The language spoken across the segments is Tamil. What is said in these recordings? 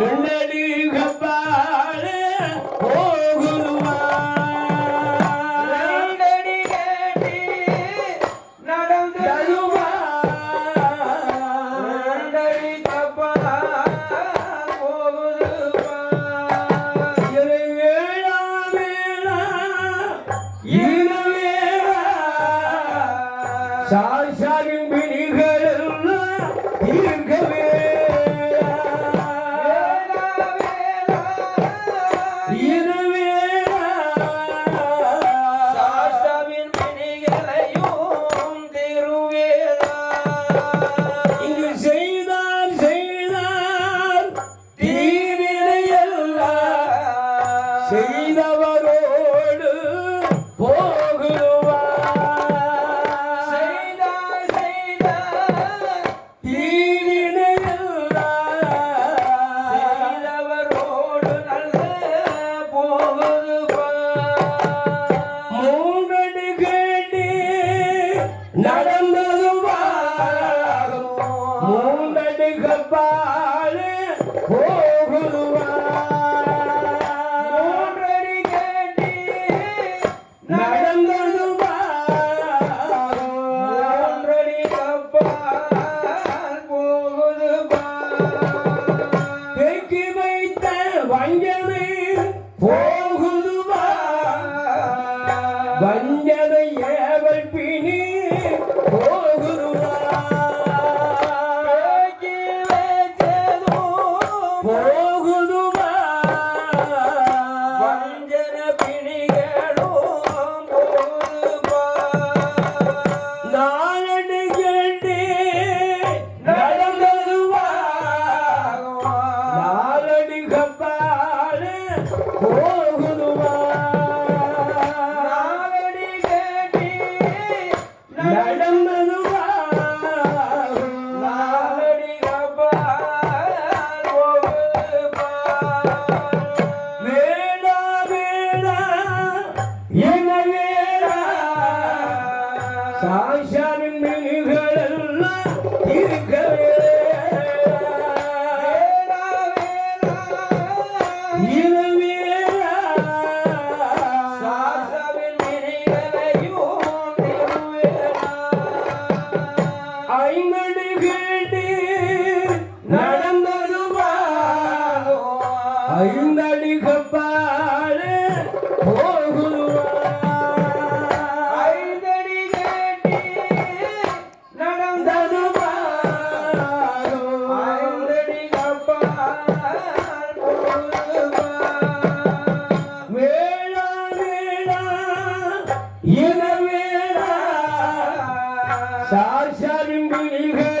రెండేది சாஷாவின் விழிகளெல்லாம்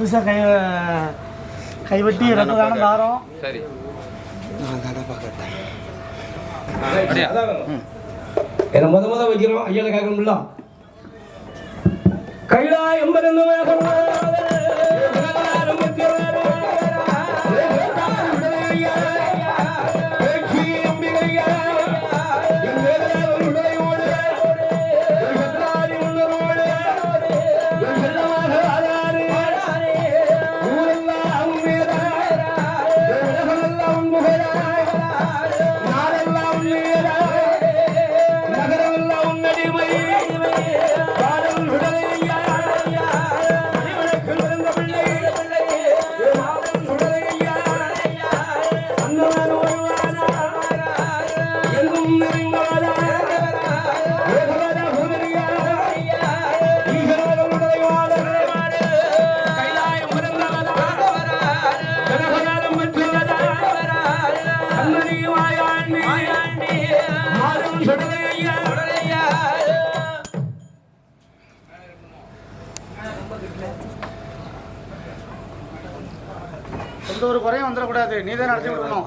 புதுசாக கை கைவெட்டி ரத்த தானம் தாரம். சரி. என்ன முத முத வைக்கிறோம்? ஐயால கேட்கணும்ல. கைலாயம் பிறந்து எந்த நீ தான் நடத்தி விடணும்